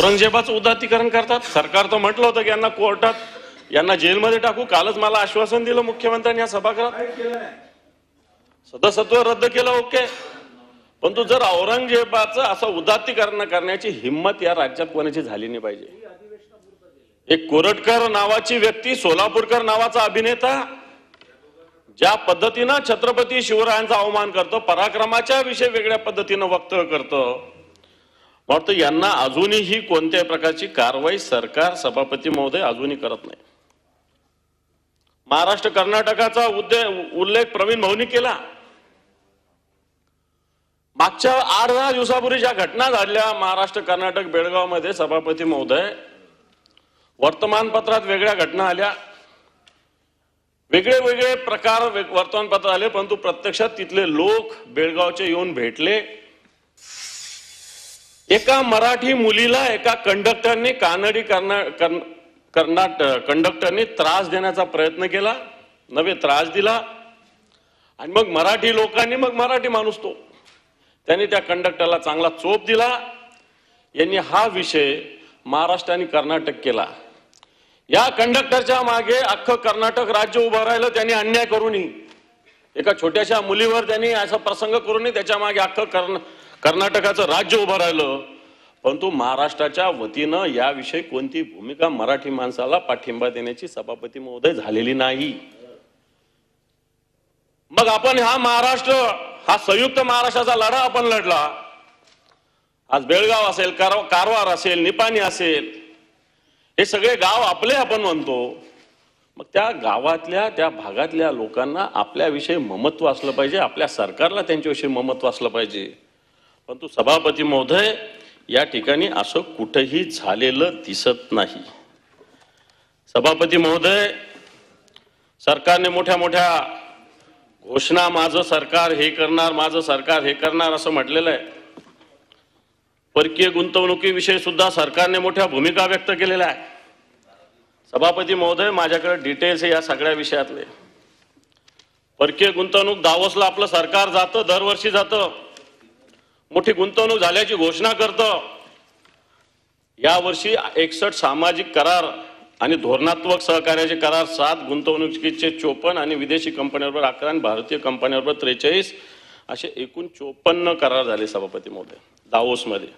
औरंगजेबाचं उदात्तीकरण करतात. सरकार तर म्हटलं होतं की यांना कोर्टात यांना जेलमध्ये टाकू. कालच मला आश्वासन दिलं मुख्यमंत्र्यांनी या सभागृहात. सदस्यत्व रद्द केलं ओके. परंतु जर औरंगजेबाचं असं उदात्तीकरण करण्याची हिंमत या राज्यात कोणाची झाली नाही पाहिजे. एक कोरटकर नावाची व्यक्ती सोलापूरकर नावाचा अभिनेता ज्या पद्धतीनं छत्रपती शिवरायांचा अवमान करतो पराक्रमाच्या विषयी वेगळ्या पद्धतीनं वक्तव्य करतो वाटतं यांना अजूनही कोणत्याही प्रकारची कारवाई सरकार सभापती महोदय अजूनही करत नाही. महाराष्ट्र कर्नाटकाचा उद्दे उल्लेख प्रवीण भाऊनी केला. मागच्या आठ दहा दिवसापूर्वी ज्या घटना घडल्या महाराष्ट्र कर्नाटक बेळगावमध्ये सभापती महोदय वर्तमानपत्रात वेगळ्या घटना आल्या. वेगळे वेगळे प्रकार वर्तमानपत्र आले परंतु प्रत्यक्षात तिथले लोक बेळगावचे येऊन भेटले. एका मराठी मुलीला एका कंडक्टरने कानडी कर्ना कर्न- कर्नाट कंडक्टरने त्रास देण्याचा प्रयत्न केला. नवे त्रास दिला. आणि मग मराठी लोकांनी मग मराठी माणूस तो. त्यांनी त्या कंडक्टरला चांगला चोप दिला. यांनी हा विषय महाराष्ट्र आणि कर्नाटक केला. या कंडक्टरच्या मागे अख्खं कर्नाटक राज्य उभं राहिलं त्यांनी अन्याय करूनही. एका छोट्याशा मुलीवर त्यांनी असा प्रसंग करूनही त्याच्यामागे अख्खं कर्ण कर्नाटकाचं राज्य उभं राहिलं. परंतु महाराष्ट्राच्या वतीनं याविषयी कोणती भूमिका मराठी माणसाला पाठिंबा देण्याची सभापती महोदय झालेली नाही? मग आपण हा महाराष्ट्र हा संयुक्त महाराष्ट्राचा लढा आपण लढला. आज बेळगाव असेल कार- कारवार असेल निपाणी असेल हे सगळे गाव आपले आपण म्हणतो. मग त्या गावातल्या त्या भागातल्या लोकांना आपल्याविषयी ममत्व असलं पाहिजे आपल्या सरकारला त्यांच्याविषयी ममत्व असलं पाहिजे. परंतु सभापती महोदय या ठिकाणी असं कुठंही झालेलं दिसत नाही. सभापती महोदय सरकारने मोठ्या मोठ्या घोषणा माझं सरकार हे करणार माझं सरकार हे करणार असं म्हटलेलं आहे. परकीय गुंतवणुकीविषयी सुद्धा सरकारने मोठ्या भूमिका व्यक्त केलेल्या आहे. सभापती महोदय माझ्याकडे डिटेल्स या सगळ्या विषयातले. परकीय गुंतवणूक दावोसला आपलं सरकार जातं दरवर्षी जातं. मोठी गुंतवणूक झाल्याची घोषणा करतं. यावर्षी एकसष्ट सामाजिक करार आणि धोरणात्मक सहकार्याचे करार सात गुंतवणुकीचे चोपन्न आणि विदेशी कंपन्यांबरोबर अकरा आणि भारतीय कंपन्यांबरोबर त्रेचाळीस असे एकूण चोपन्न करार झाले सभापती महोदय दावोसमध्ये.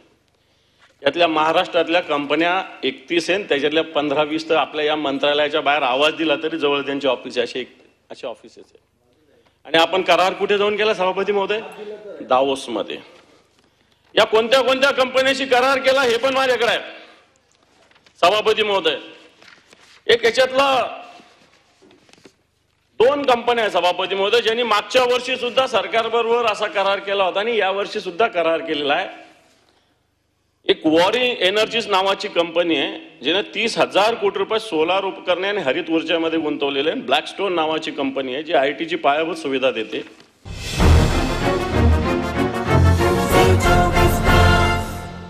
यातल्या महाराष्ट्रातल्या कंपन्या एकतीस आहेत त्याच्यातल्या पंधरा वीस तर आपल्या या मंत्रालयाच्या बाहेर आवाज दिला तरी जवळ त्यांचे ऑफिस असे एक असे ऑफिसेस आहे आणि आपण करार कुठे जाऊन केला सभापती महोदय? दावोसमध्ये. या कोणत्या कोणत्या कंपन्याशी करार केला हे पण माझ्याकडे आहे. सभापती महोदय एक याच्यातला दोन कंपन्या आहे सभापती महोदय ज्यांनी मागच्या वर्षी सुद्धा सरकारबरोबर असा करार केला होता आणि या वर्षी सुद्धा करार केलेला आहे. एक वॉरी एनर्जीज नावाची कंपनी आहे जिने तीस हजार कोटी रुपये सोलार उपकरणे आणि हरित ऊर्जामध्ये गुंतवलेले आहे ब्लॅकस्टोन नावाची कंपनी आहे जी आय टीची पायाभूत सुविधा देते.